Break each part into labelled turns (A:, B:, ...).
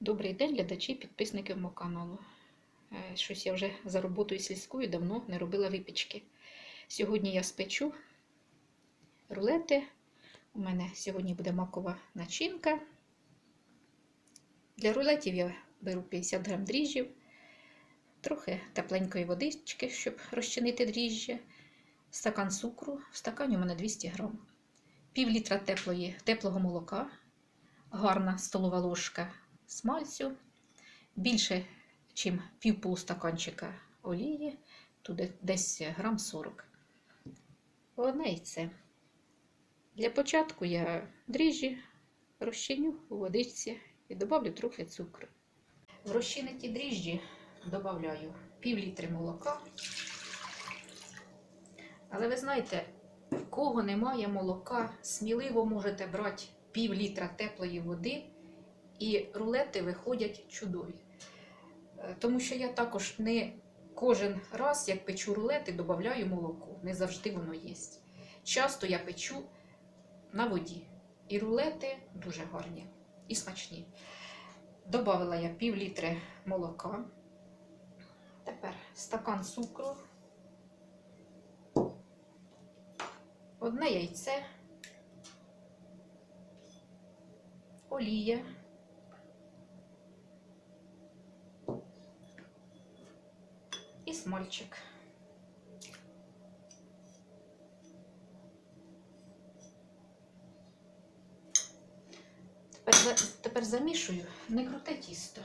A: Добрий день, глядачі, підписники мого каналу. Е, Щось я вже за роботою сільською давно не робила випічки. Сьогодні я спечу рулети. У мене сьогодні буде макова начинка. Для рулетів я беру 50 грам дріжджів, трохи тепленької водички, щоб розчинити дріжджі, стакан цукру, в стакані у мене 200 грам, пів літра теплої, теплого молока, гарна столова ложка смальцю, більше, ніж пів полустаканчика олії, туди десь грам 40. Одне яйце. Для початку я дріжджі розчиню у водичці і додавлю трохи цукру. В розчинені дріжджі додаю пів літри молока. Але ви знаєте, в кого немає молока, сміливо можете брати пів літра теплої води, і рулети виходять чудові. Е, Тому що я також не кожен раз, як печу рулети, додаю молоко. Не завжди воно є. Часто я печу на воді. І рулети дуже гарні і смачні. Добавила я пів літри молока. Тепер стакан цукру, одне яйце, олія. Тепер, тепер замішую, не круте тісто.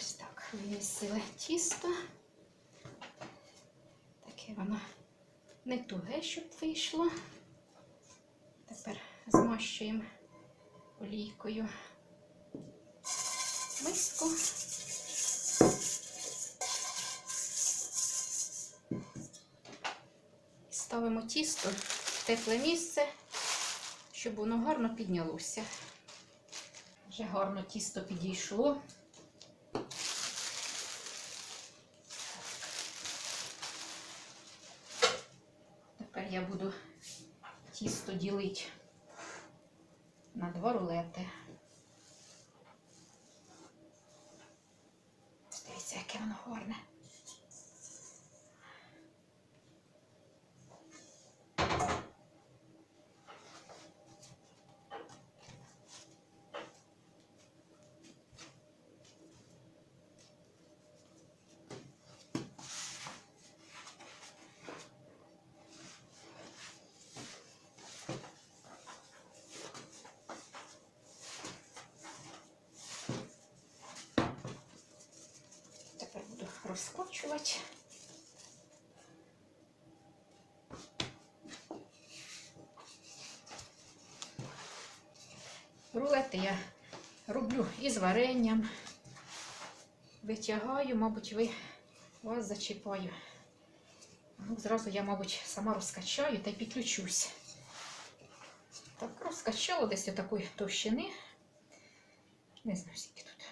A: Ось так вимісили тісто. Таке воно не туге, щоб вийшло. Тепер змащуємо олійкою миску. Ставимо тісто в тепле місце, щоб воно гарно піднялося. Вже гарно тісто підійшло. Тепер я буду тісто ділити на два рулети. Ось Дивіться, яке воно гарне. Тепер буду розкочувати. Рулети я роблю із варенням. Витягаю, мабуть, ви вас зачіпаю. Ну, зразу я, мабуть, сама розкачаю та й підключусь. Так, розкачала десь такої товщини. Не знаю, скільки тут.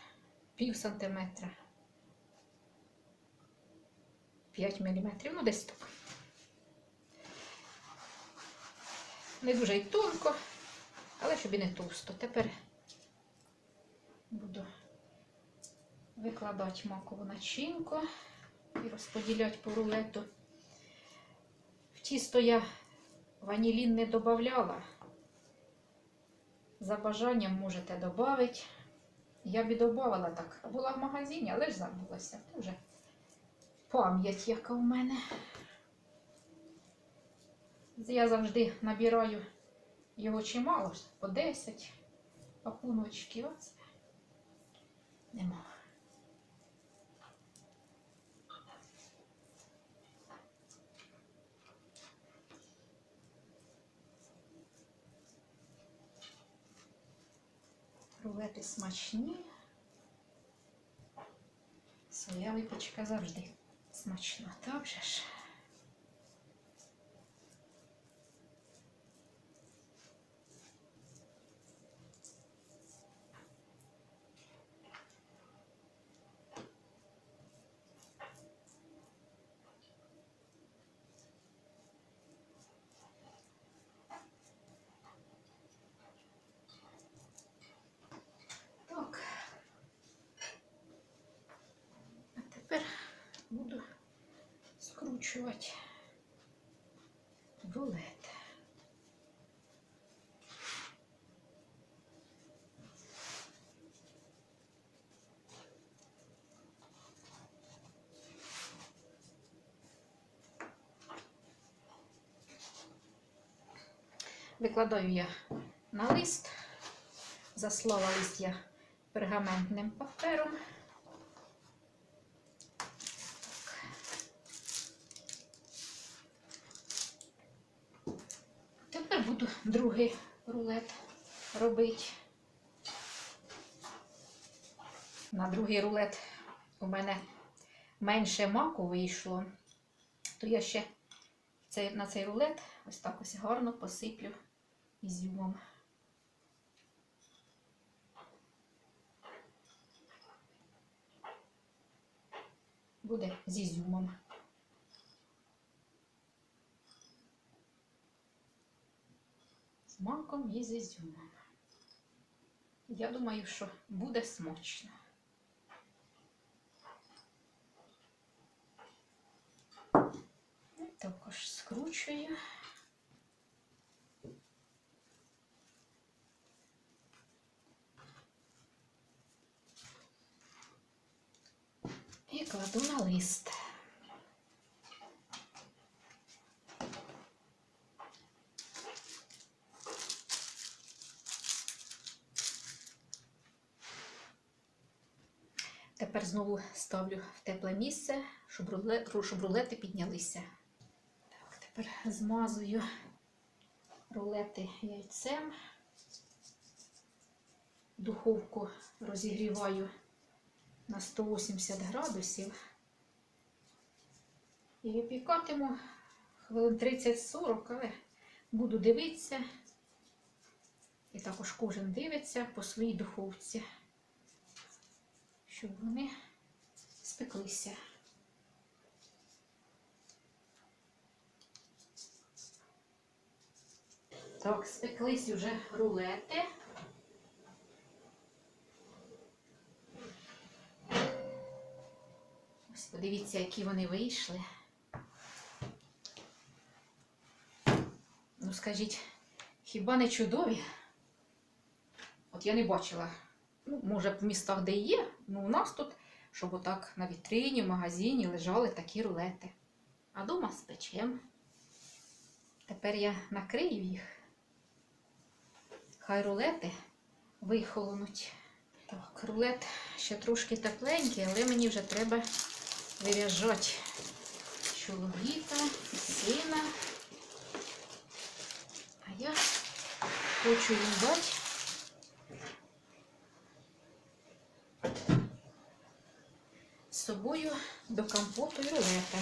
A: Пів сантиметра. 5 мм, ну десь так. Не дуже й тонко, але щоб і не товсто. Тепер буду викладати макову начинку і розподіляти по рулету. В тісто я ванілін не додавала. За бажанням можете додати. Я б і додавала так. Була в магазині, але ж забулася. Вже пам'ять, яка в мене. Я завжди набираю його чимало, по 10 пакуночків. Оце нема. Рулети смачні. Своя випічка завжди смачна, так же ж? Скручувати рулет. Викладаю я на лист, заслала лист я пергаментним папером. Тепер буду другий рулет робити. На другий рулет у мене менше маку вийшло, то я ще цей, на цей рулет ось так ось гарно посиплю ізюмом. Буде з ізюмом. Маком і з ізюмом. Я думаю, що буде смачно. Також скручую. І кладу на лист. Тепер знову ставлю в тепле місце, щоб, руле, щоб рулети піднялися. Так, тепер змазую рулети яйцем. Духовку розігріваю на 180 градусів. І випікатиму хвилин 30-40, але буду дивитися. І також кожен дивиться по своїй духовці, щоб вони спеклися. Так, спеклись вже рулети. Ось подивіться, які вони вийшли. Ну, скажіть, хіба не чудові? От я не бачила. Ну, може, в містах, де є, ну у нас тут, щоб отак на вітрині, в магазині лежали такі рулети. А дома спечем. Тепер я накрию їх. Хай рулети вихолонуть. Так, рулет ще трошки тепленький, але мені вже треба виряжати чоловіка сина. А я хочу їм дати з собою до компоту і рулета.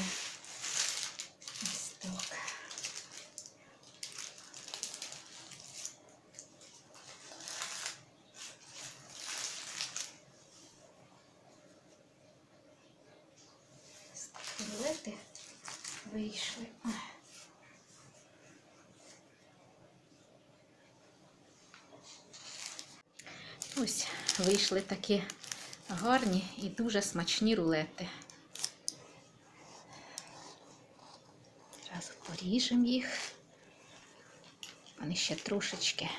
A: Рулети вийшли. Ось вийшли такі гарні і дуже смачні рулети. Зразу поріжемо їх. Вони ще трошечки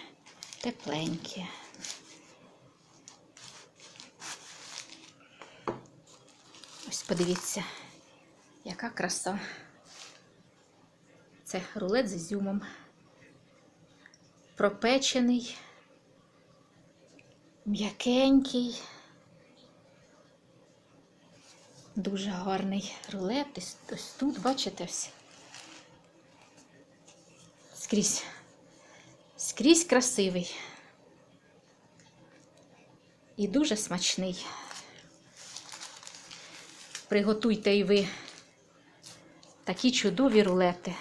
A: тепленькі. Ось подивіться, яка краса. Це рулет з ізюмом. Пропечений, м'якенький. Дуже гарний рулет. Ось, тут, бачите, ось. Скрізь. Скрізь красивий. І дуже смачний. Приготуйте і ви такі чудові рулети.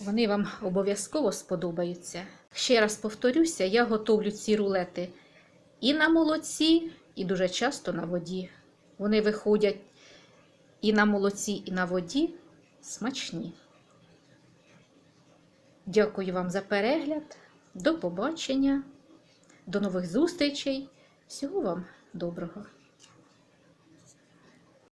A: Вони вам обов'язково сподобаються. Ще раз повторюся, я готовлю ці рулети і на молоці, і дуже часто на воді. Вони виходять і на молоці, і на воді смачні. Дякую вам за перегляд. До побачення, до нових зустрічей. Всього вам доброго!